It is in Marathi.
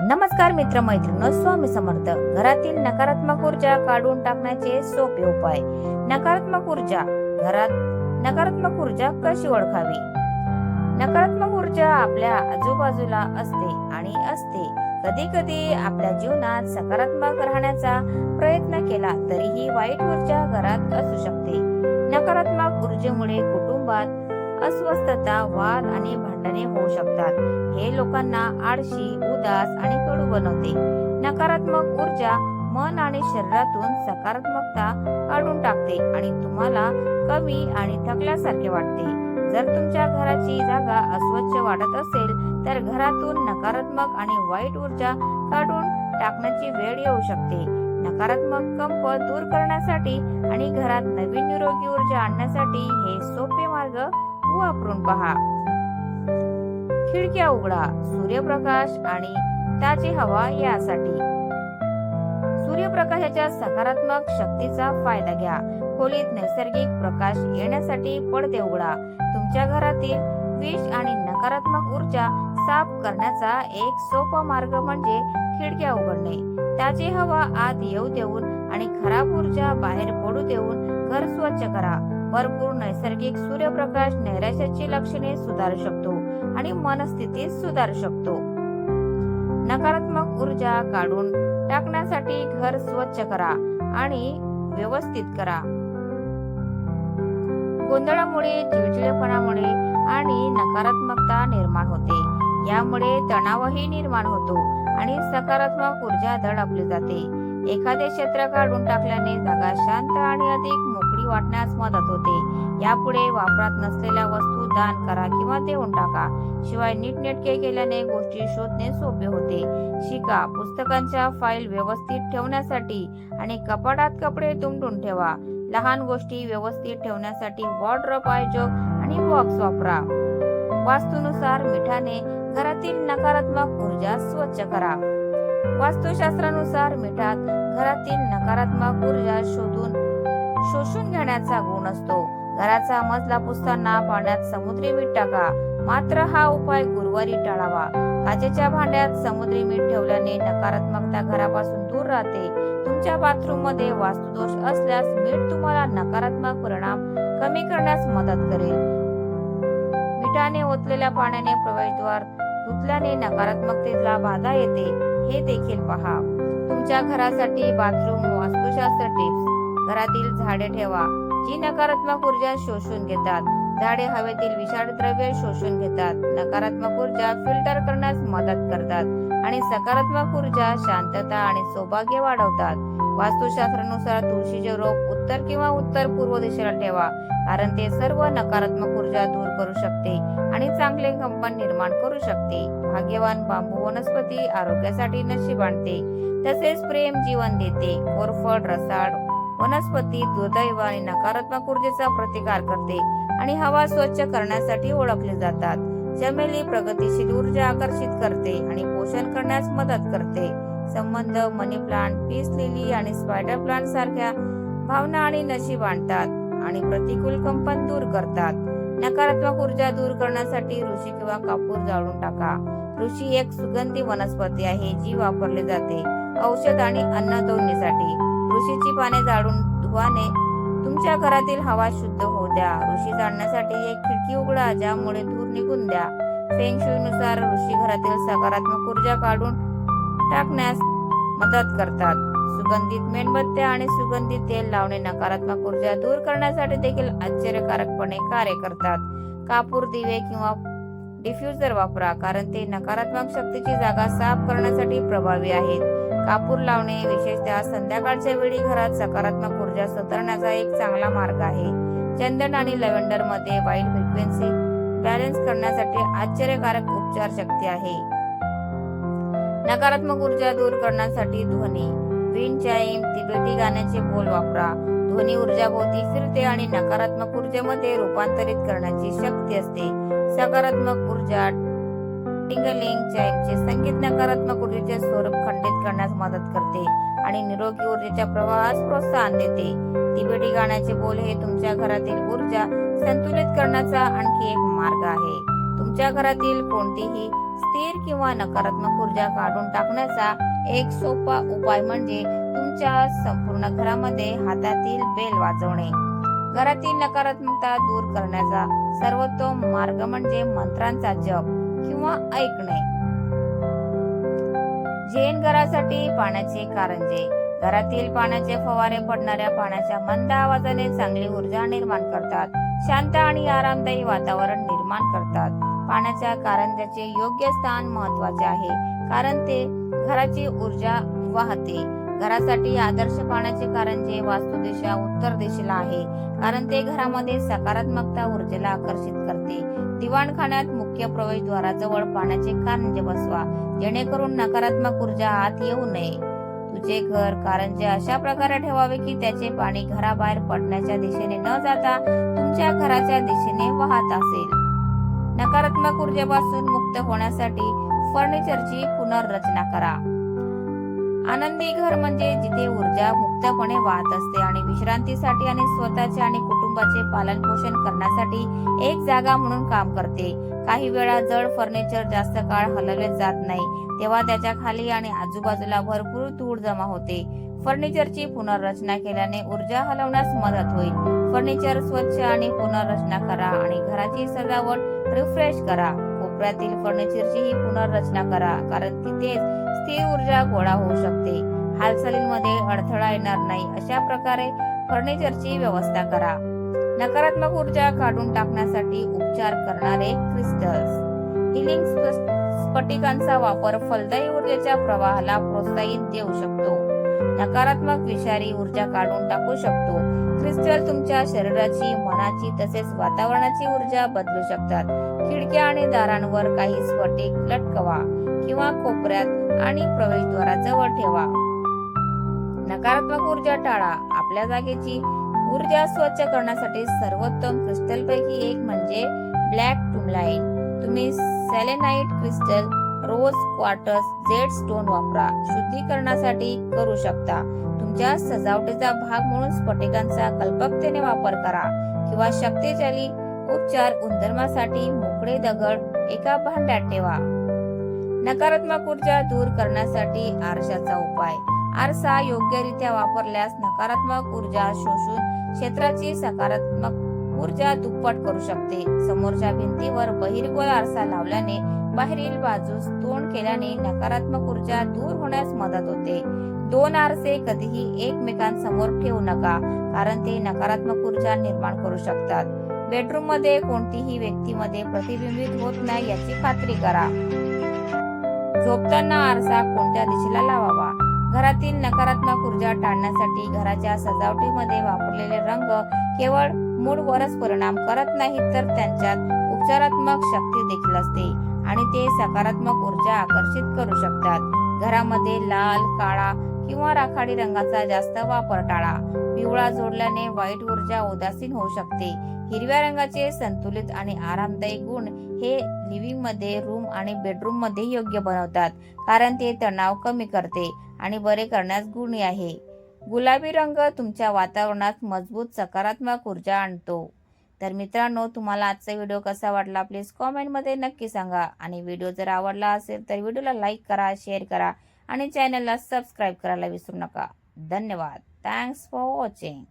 नमस्कार मित्र मैत्रिणी स्वामी समर्थ. घरातील नकारात्मक ऊर्जा काढून टाकण्याचे सोपे उपाय. नकारात्मक ऊर्जा. घरात नकारात्मक ऊर्जा कशी ओळखावी? नकारात्मक ऊर्जा आपल्या आजूबाजूला असते आणि असते. कधी कधी आपल्या जीवनात सकारात्मक राहण्याचा प्रयत्न केला तरीही वाईट ऊर्जा घरात असू शकते. नकारात्मक ऊर्जेमुळे कुटुंबात अस्वस्थता वाद आणि भांडणे होऊ शकतात. हे लोकांना आळशी उदास आणि कडू बनवते. नकारात्मक ऊर्जा मन आणि शरीरातून सकारात्मकता काढून टाकते आणि तुम्हाला कमी आणि थकल्यासारखे वाटते. जर तुमच्या घराची जागा अस्वच्छ वाटत असेल तर घरातून नकारात्मक आणि वाईट ऊर्जा काढून टाकण्याची वेळ येऊ शकते. नकारात्मक कंप दूर करण्यासाठी आणि घरात नवीन निरोगी ऊर्जा आणण्यासाठी हे सोपे मार्ग वापरून पहा. खिडक्या उघडा सूर्यप्रकाश आणि ताजी हवा यासाठी. सूर्यप्रकाशाच्या सकारात्मक शक्तीचा फायदा घ्या. खोलीत नैसर्गिक प्रकाश येण्यासाठी पडदे उघडा. तुमच्या घरातील विष आणि नकारात्मक ऊर्जा साफ करण्याचा एक सोपा मार्ग म्हणजे खिडक्या उघडणे. ताजी हवा आत येऊ देऊन आणि खराब ऊर्जा बाहेर पडू देऊन घर स्वच्छ करा. भरपूर नैसर्गिक सूर्यप्रकाश नैराश्याची लक्षणे सुधारू शकतो. आणि मनस्थिती सुधारू शकतो. नकारात्मक ऊर्जा काढून टाकण्यासाठी घर स्वच्छ करा आणि व्यवस्थित करा. गोंधळामुळे चिडचिडेपणामुळे आणि नकारात्मकता निर्माण होते. यामुळे तणावही निर्माण होतो आणि सकारात्मक ऊर्जा दडपली जाते. एखादे क्षेत्र काढून टाकल्याने जागा शांत आणि अधिक मोकळी वाटण्यास मदत होते. यापुढे वापरात नसलेल्या वस्तू दान करा किंवा देऊन टाका. शिवाय नीटनेटके केल्याने गोष्टी शोधणे सोपे होते. शिका पुस्तकांच्या फाईल व्यवस्थित ठेवण्यासाठी आणि कपाटात कपडे दुमडून ठेवा. लहान गोष्टी व्यवस्थित ठेवण्यासाठी वॉर्ड्रॉप आयोजक आणि बॉक्स वापरा. वास्तूनुसार मिठाने घरातील नकारात्मक ऊर्जा स्वच्छ करा. वास्तुशास्त्रानुसार मिठात घरातील नकारात्मक ऊर्जा शोधून शोषून घेण्याचा गुण असतो. घराचा मजला पुसताना पाण्यात समुद्री मीठ टाका. मात्र हा उपाय गुरुवारी टाळावा. काचेच्या भांड्यात समुद्री मीठ ठेवल्याने नकारात्मकता घरापासून दूर राहते. तुमच्या बाथरूममध्ये वास्तुदोष असल्यास मीठ तुम्हाला नकारात्मक परिणाम कमी करण्यास मदत करेल. मिठाने ओतलेल्या पाण्याने प्रवेशद्वार धुतल्याने नकारात्मकतेला बाधा येते. हे देखील पहा. तुमच्या घरासाठी बाथरूम वास्तुशास्त्र टिप्स. घरातील झाडे ठेवा. जी नकारात्मक ऊर्जा शोषून घेतात. झाडे हवेतील विषारी द्रव्य शोषून घेतात. नकारात्मक ऊर्जा फिल्टर करण्यास मदत करतात आणि सकारात्मक ऊर्जा शांतता आणि सौभाग्य वाढवतात. वास्तुशास्त्रानुसार तुळशीचे रोप उत्तर किंवा उत्तर पूर्व दिशेला ठेवा कारण ते सर्व नकारात्मक ऊर्जा दूर करू शकते आणि चांगले कंपन निर्माण करू शकते. भाग्यवान बांबू वनस्पती आरोग्यासाठी नशीब आणते. तसेच प्रेम जीवन देते. कोरफड रसाळ वनस्पती दुर्दैव आणि नकारात्मक ऊर्जेचा प्रतिकार करते आणि हवा स्वच्छ करण्यासाठी ओळखले जातात. चमेली प्रगतीशील ऊर्जा आकर्षित करते आणि पोषण करण्यास मदत करते. संबंध मनी प्लांट पीस लिली आणि स्पायडर प्लांट सारख्या भावना आणि नशीब आणतात आणि प्रतिकूल कंपन दूर करतात. नकारात्मक ऊर्जा दूर करण्यासाठी ऋषी किंवा कापूर जाळून टाका. ऋषी एक सुगंधी वनस्पती आहे जी वापरली जाते. औषध आणि अन्न दोन्हीसाठी. ऋषीची पाने जाळून धुवाने तुमच्या घरातील हवा शुद्ध होऊ द्या. ऋषी जाळण्यासाठी एक खिडकी उघडा ज्यामुळे धूर निघून द्या. फेंगशुईनुसार ऋषी घरातील सकारात्मक ऊर्जा काढून टाकण्यास मदत करतात. सुगंधित मेणबत्त्या आणि सुगंधित तेल लावणे नकारात्मक ऊर्जा दूर करण्यासाठी देखील आश्चर्यकारकपणे कार्य करतात. कापूर दिवे किंवा डिफ्युजर वापरा कारण ते नकारात्मक शक्तीची जागा साफ करण्यासाठी प्रभावी आहेत. कापूर लावणे विशेषतः संध्याकाळच्या वेळी घरात सकारात्मक ऊर्जा सुधारण्याचा एक चांगला मार्ग आहे. चंदन आणि लव्हेंडरमध्ये वाईट फ्रिक्वेन्सी बॅलन्स करण्यासाठी आश्चर्यकारक उपचार शक्ती आहे. नकारात्मक ऊर्जा दूर करण्यासाठी ध्वनी विंड चाईम तिबेटी गाण्याचे बोल वापरा. ध्वनी ऊर्जा भोवती फिरते आणि नकारात्मक ऊर्जेमध्ये रूपांतरित करण्याची शक्ती असते. सकारात्मक ऊर्जा टिंगलिंग संगीत नकारात्मक ऊर्जेचे स्वरूप खंडित करण्यास मदत करते आणि निरोगी ऊर्जेच्या प्रवाहास प्रोत्साहन देते. तिबेटी गाण्याचे बोल हे तुमच्या घरातील ऊर्जा संतुलित करण्याचा आणखी एक मार्ग आहे. तुमच्या घरातील कोणतीही स्थिर किंवा नकारात्मक ऊर्जा काढून टाकण्याचा एक सोपा उपाय म्हणजे तुमच्या संपूर्ण घरामध्ये हातातील बेल वाजवणे. घरातील नकारात्मकता दूर करण्याचा सर्वोत्तम मार्ग म्हणजे मंत्रांचा जप. किंवा ऐकणे जैन घरासाठी पाण्याचे कारंजे घरातील पाण्याचे फवारे पडणाऱ्या पाण्याच्या मंद आवाजाने चांगली ऊर्जा निर्माण करतात. शांत आणि आरामदायी वातावरण निर्माण करतात. पाण्याच्या कारंज्याचे योग्य स्थान महत्त्वाचे आहे. कारण ते घराची ऊर्जा वाहते. घरासाठी आदर्श पाण्याचे कारंजे वास्तुदिशा उत्तर दिशेला आहे कारण ते घरामध्ये सकारात्मकता ऊर्जेला आकर्षित करते. दिवाणखान्यात मुख्य प्रवेशद्वाराजवळ पाण्याचे कारंजे बसवा जेणेकरून नकारात्मक ऊर्जा आत येऊ नये. तुझे घर कारंजे अशा प्रकारे ठेवावे की त्याचे पाणी घराबाहेर पडण्याच्या दिशेने न जाता तुमच्या घराच्या दिशेने वाहत असेल. नकारात्मक ऊर्जेपासून मुक्त होण्यासाठी फर्निचरची पुनर्रचना करा. आनंदी घर म्हणजे जिथे ऊर्जा मुक्तपणे वाहत असते आणि विश्रांतीसाठी आणि स्वतःचे आणि कुटुंबाचे पालन पोषण करण्यासाठी एक जागा म्हणून काम करते. काही वेळा जड फर्निचर जास्त काळ हलवले जात नाही तेव्हा त्याच्याखाली आणि आजूबाजूला भरपूर धूळ जमा होते. फर्निचरची पुनर्रचना केल्याने ऊर्जा हलवण्यास मदत होईल. फर्निचर स्वच्छ आणि पुनर्रचना करा आणि घराची सजावट रिफ्रेश करा. कपड्यातील फर्निचरची ही पुनर्रचना करा कारण तिथेच स्थिर ऊर्जा गोळा होऊ शकते. हालचालींमध्ये अडथळा येणार नाही. अशा प्रकारे फर्निचरची व्यवस्था करा. नकारात्मक ऊर्जा काढून टाकण्यासाठी उपचार करणारे क्रिस्टल्स हिलिंग स्फटिकांचा वापर फलदायी ऊर्जेच्या प्रवाहाला प्रोत्साहित देऊ शकतो. नकारात्मक विषारी ऊर्जा काढून टाकू शकतो. क्रिस्टल तुमच्या शरीराची मनाची तसेच वातावरणाची ऊर्जा बदलू शकतात. खिडक्या आणि दारांवर काही स्फटिक लटकवा किंवा कोपऱ्यात आणि प्रवेशद्वाराजवळ ठेवा. नकारात्मक ऊर्जा टाळा. आपल्या जागेची ऊर्जा स्वच्छ करण्यासाठी सर्वोत्तम क्रिस्टल पैकी एक म्हणजे ब्लॅक टुमलाईन. तुम्ही selenite crystal rose quartz jade stone वापरा. शुद्धीकरणासाठी करू शकता. तुमच्या सजावटीचा भाग म्हणून स्फटिकांचा कल्पकतेने वापर करा किंवा शक्तिशाली उपचार गुणधर्मासाठी मोकळे दगड एका भांड्यात ठेवा. नकारात्मक ऊर्जा दूर करण्यासाठी आरशाचा उपाय. आरसा योग्यरित्या वापरल्यास नकारात्मक ऊर्जा शोषून क्षेत्राची सकारात्मक ऊर्जा दुप्पट करू शकते. समोरच्या भिंतीवर बहिर्गोल आरसा लावल्याने बाहेरील बाजूस तोंड केल्याने नकारात्मक ऊर्जा दूर होण्यास मदत होते. दोन आरसे कधीही एकमेकांसमोर ठेवू नका कारण ते नकारात्मक ऊर्जा निर्माण करू शकतात. बेडरूममध्ये कोणतीही व्यक्तीमध्ये प्रतिबिंबित होत नाही याची खात्री करा. झोपताना आरसा कोणत्या दिशेला लावावा? घरातील नकारात्मक ऊर्जा टाळण्यासाठी घराच्या सजावटीमध्ये वापरलेले रंग केवळ मूडवरच परिणाम करत नाहीत तर त्यांच्यात उपचारात्मक शक्ती देखील असते आणि ते सकारात्मक ऊर्जा आकर्षित करू शकतात. घरामध्ये लाल काळा किंवा राखाडी रंगाचा जास्त वापर टाळा. पिवळा जोडल्याने वाईट ऊर्जा उदासीन होऊ शकते. हिरव्या रंगाचे संतुलित आणि आरामदायी गुण हे लिव्हिंगमध्ये रूम आणि बेडरूममध्ये योग्य बनवतात. कारण ते तणाव कमी करते आणि बरे करण्यास गुणी आहे. गुलाबी रंग तुमच्या वातावरणात मजबूत सकारात्मक ऊर्जा आणतो. तर मित्रांनो तुम्हाला आजचा व्हिडिओ कसा वाटला प्लीज कॉमेंटमध्ये नक्की सांगा. आणि व्हिडिओ जर आवडला असेल तर व्हिडिओला लाईक करा शेअर करा आणि चॅनलला सबस्क्राईब करायला विसरू नका. धन्यवाद. Thanks for watching